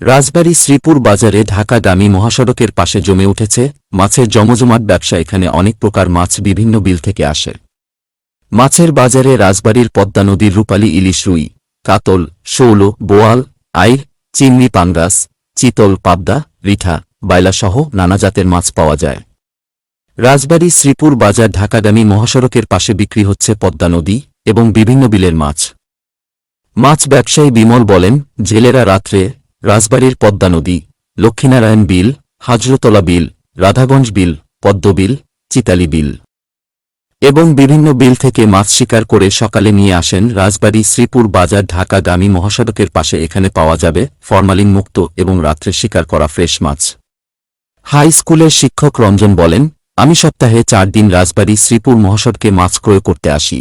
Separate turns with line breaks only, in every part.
রাজবাড়ী শ্রীপুর বাজারে ঢাকাগামী মহাসড়কের পাশে জমে উঠেছে মাছের জমজমাট ব্যবসা। এখানে অনেক প্রকার মাছ বিভিন্ন বিল থেকে আসে। মাছের বাজারে রাজবাড়ির পদ্মা নদীর রূপালী ইলিশ রুই, কাতল, শৌল, বোয়াল আইর চিংড়ি, পাঙ্গাস, চিতল, পাবদা, রিঠা, বাইলাসহ নানা জাতের মাছ পাওয়া যায়। রাজবাড়ী শ্রীপুর বাজার ঢাকাগামী মহাসড়কের পাশে বিক্রি হচ্ছে পদ্মা নদী এবং বিভিন্ন বিলের মাছ। মাছ ব্যবসায়ী বিমল বলেন, জেলেরা রাত্রে রাজবাড়ির পদ্মা নদী, লক্ষ্মীনারায়ণ বিল, হাজরতলা বিল, রাধাগঞ্জ বিল, পদ্ম বিল, চিতালি বিল এবং বিভিন্ন বিল থেকে মাছ শিকার করে সকালে নিয়ে আসেন রাজবাড়ী শ্রীপুর বাজার ঢাকাগামী মহাসড়কের পাশে এখানে পাওয়া যাবে ফরমালিন মুক্ত এবং রাত্রে শিকার করা ফ্রেশ মাছ। হাই স্কুলের শিক্ষক রঞ্জন বলেন, আমি সপ্তাহে চার দিন রাজবাড়ী শ্রীপুর মহাসড়কে মাছ ক্রয় করতে আসি।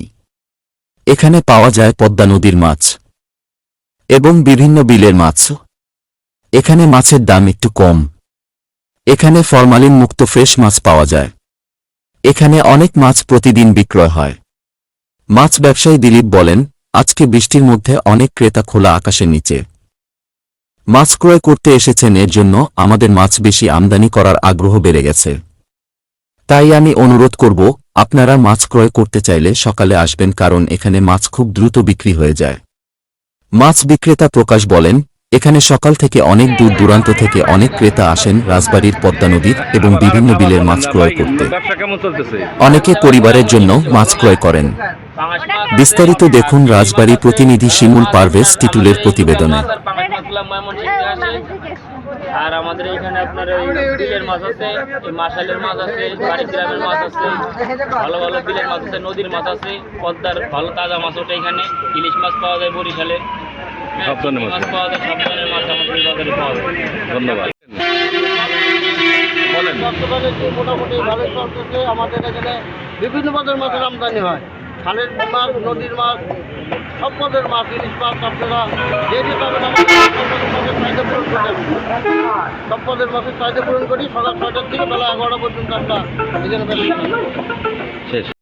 এখানে পাওয়া যায় পদ্মা নদীর মাছ এবং বিভিন্ন বিলের মাছ। এখানে মাছের দাম একটু কম। এখানে ফরমালিন মুক্ত ফ্রেশ মাছ পাওয়া যায়। এখানে অনেক মাছ প্রতিদিন বিক্রয় হয়। মাছ ব্যবসায়ী দিলীপ বলেন, আজকে বৃষ্টির মধ্যে অনেক ক্রেতা খোলা আকাশের নিচে। মাছ ক্রয় করতে এসেছেন, এর জন্য আমাদের মাছ বেশি আমদানি করার আগ্রহ বেড়ে গেছে। তাই আমি অনুরোধ করব, আপনারা মাছ ক্রয় করতে চাইলে সকালে আসবেন, কারণ এখানে মাছ খুব দ্রুত বিক্রি হয়ে যায়। মাছ বিক্রেতা প্রকাশ বলেন এখানে সকাল থেকে অনেক দূর দূরান্ত থেকে অনেক ক্রেতা আসেন রাজবাড়ির পদ্মা নদীর এবং বিভিন্ন বিলের মাছ ক্রয় করতে। অনেকে পরিবারের জন্য মাছ ক্রয় করেন। বিস্তারিত দেখুন রাজবাড়ী প্রতিনিধি শিমুল পারভেজ টিটুলের প্রতিবেদনে।
আর আমাদের এখানে আপনার বিলের মাছ আছে, এই মাশালের মাছ আছে বাড়ি গ্রামের মাছ আছে, ভালো ভালো বিলের মাছ আছে, নদীর মাছ আছে, পদ্মার ভালো তাজা মাছ ওঠে এখানে। ইলিশ মাছ পাওয়া যায় বরিশালে।
সব ধরনের
আমাদের
ধন্যবাদ।
এখানে বিভিন্ন পদের মাছের আমদানি হয় খালের মাছ নদীর মাছ সব পদের মাছ ইলিশ মাছ আপনারা পাবেন পদের মাছের চাহিদা পূরণ করতে। সব পদের মাছের চাহিদা পূরণ করি সকাল ছয়টার থেকে বেলা এগারোটা পর্যন্ত আমরা
শেষ।